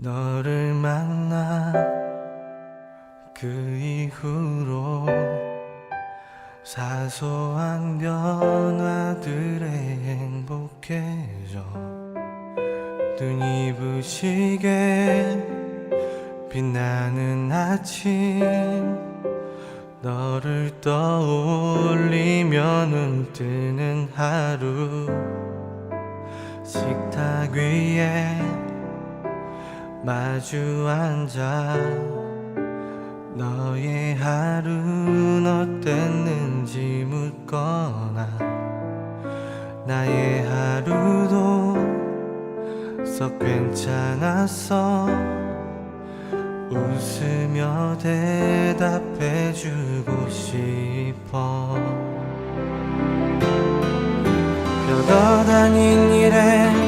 너를 만나 그 이후로 사소한 변화들에 행복해져 눈이 부시게 빛나는 아침 너를 떠올리며 눈 뜨는 하루 식탁 위에 마주 앉아 너의 하루는 어땠는지 묻거나 나의 하루도 썩 괜찮았어. 웃으며 대답해주고 싶어. 벼가 다닌 일에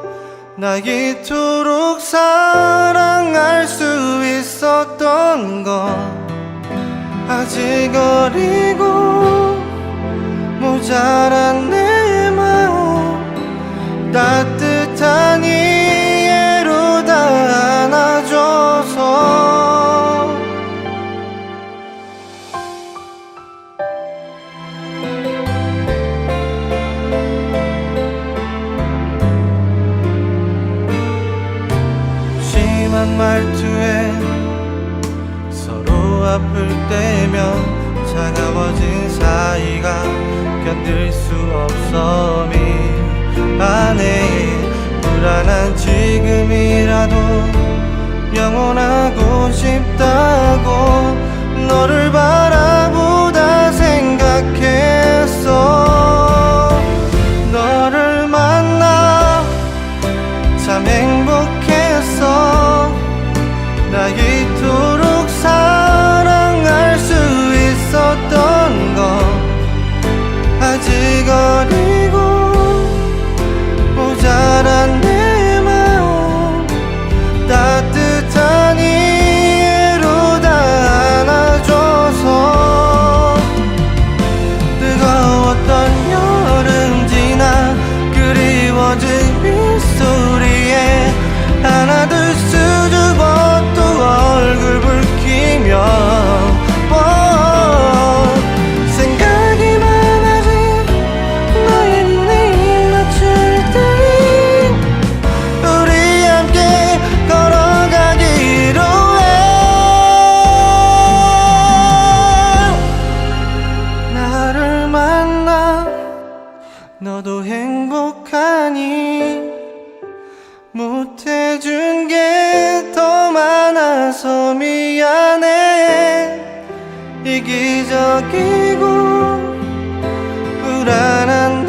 나 이토록 사랑할 수 있었던 건 아직 어리고 모자란 내 아플 때면 차가워진 사이가 견딜 수 없어 미안해 불안한 지금이라도 영원하고 싶다고 너를 바라보다 생각했어. 너를 만나 참 행복했어. 나이 너도 행복하니 못해준 게 더 많아서 미안해. 이기적이고 불안한